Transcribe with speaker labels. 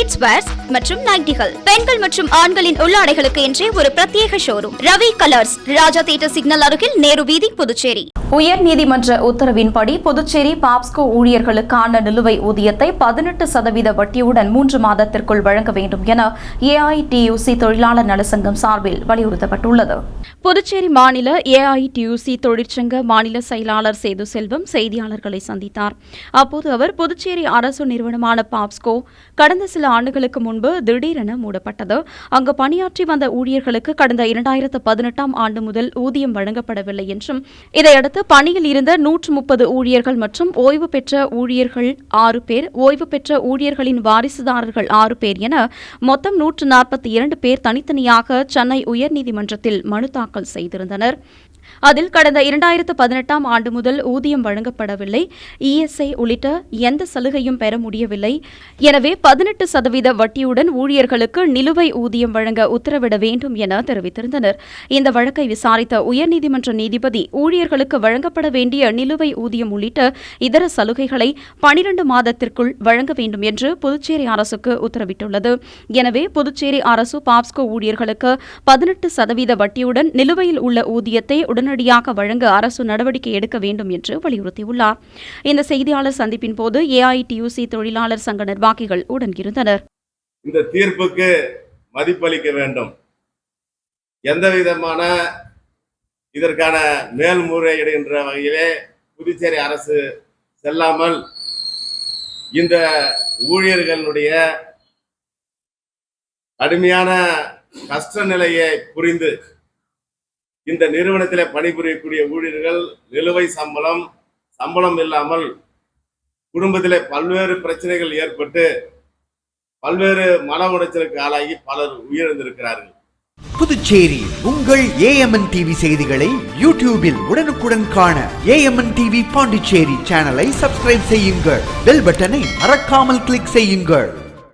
Speaker 1: kids wears மற்றும் நைட்டிகள். பெண்கள் மற்றும் ஆண்களின் உள்ளாடைகளுக்கு என்றே ஒரு பிரத்யேக showroom Ravi colours Raja theatre signal அருகில் நேரு வீதி புதுச்சேரி.
Speaker 2: உயர்நீதிமன்ற உத்தரவின்படி புதுச்சேரி பாப்ஸ்கோ ஊழியர்களுக்கான நிலுவை ஊதியத்தை பதினெட்டு சதவீத வட்டியுடன் மூன்று மாதத்திற்குள் வழங்க வேண்டும் என ஏஐடியூசி தொழிலாளர் நலசங்கம் சார்பில் வலியுறுத்தப்பட்டுள்ளது. புதுச்சேரி மாநில ஏஐடியூசி தொழிற்சங்க மாநில செயலாளர் சேது செல்வம் செய்தியாளர்களை சந்தித்தார். அப்போது அவர் புதுச்சேரி அரசு நிறுவனமான பாப்ஸ்கோ கடந்த சில ஆண்டுகளுக்கு முன்பு திடீரென மூடப்பட்டது. அங்கு பணியாற்றி வந்த ஊழியர்களுக்கு கடந்த இரண்டாயிரத்து பதினெட்டாம் ஆண்டு முதல் ஊதியம் வழங்கப்படவில்லை என்றும் இதையடுத்து பணியில் இருந்த நூற்று முப்பது ஊழியர்கள் மற்றும் ஓய்வு பெற்ற ஊழியர்கள் ஆறு பேர் ஓய்வு பெற்ற ஊழியர்களின் வாரிசுதாரர்கள் ஆறு பேர் என மொத்தம் நூற்று நாற்பத்தி இரண்டு பேர் தனித்தனியாக சென்னை உயர்நீதிமன்றத்தில் மனு தாக்கல் செய்திருந்தனர். அதில் கடந்த இரண்டாயிரத்து பதினெட்டாம் ஆண்டு முதல் ஊதியம் வழங்கப்படவில்லை. இஎஸ்ஐ உள்ளிட்ட எந்த சலுகையும் பெற முடியவில்லை. எனவே பதினெட்டு சதவீத வட்டியுடன் ஊழியர்களுக்கு நிலுவை ஊதியம் வழங்க உத்தரவிட வேண்டும் என தெரிவித்திருந்தனர். இந்த வழக்கை விசாரித்த உயர்நீதிமன்ற நீதிபதி ஊழியர்களுக்கு வழங்கப்பட வேண்டிய நிலுவை ஊதியம் உள்ளிட்ட இதர சலுகைகளை பனிரண்டு மாதத்திற்குள் வழங்க வேண்டும் என்று புதுச்சேரி அரசுக்கு உத்தரவிட்டுள்ளது. எனவே புதுச்சேரி அரசு பாப்ஸ்கோ ஊழியர்களுக்கு பதினெட்டு சதவீத வட்டியுடன் நிலுவையில் உள்ள ஊதியத்தை உடனடியாக வழங்க அரசு நடவடிக்கை எடுக்க வேண்டும் என்று வலியுறுத்தியுள்ளார். இந்த செய்தியாளர் சந்திப்பின் போது ஏஐடியூசி தொழிலாளர் சங்க நிர்வாகிகள் உடன் இருந்தனர்
Speaker 3: இந்த தீர்ப்புக்கு மதிப்பளிக்க வேண்டும். எந்த விதமான இதற்கான மேல்முறையிடுகின்ற வகையிலே புதுச்சேரி அரசு செல்லாமல் இந்த ஊழியர்களுடைய கடுமையான கஷ்ட நிலையை புரிந்து இந்த நிறுவனத்தில் பணிபுரியக்கூடிய ஊழியர்கள் நிலுவை சம்பளம் சம்பளம் இல்லாமல் குடும்பத்தில் பல்வேறு பிரச்சனைகள் ஏற்பட்டு பல்வேறு மன உளைச்சலுக்கு ஆளாகி பலர் உயிரிழந்திருக்கிறார்கள்.
Speaker 4: புதுச்சேரி உங்கள் ஏஎம்என் டிவி செய்திகளை யூடியூபில் உடனுக்குடன் காண ஏஎம்என் டிவி பாண்டிச்சேரி சேனலை சப்ஸ்கிரைப் செய்யுங்கள். பெல் பட்டனை மறக்காமல் கிளிக் செய்யுங்கள்.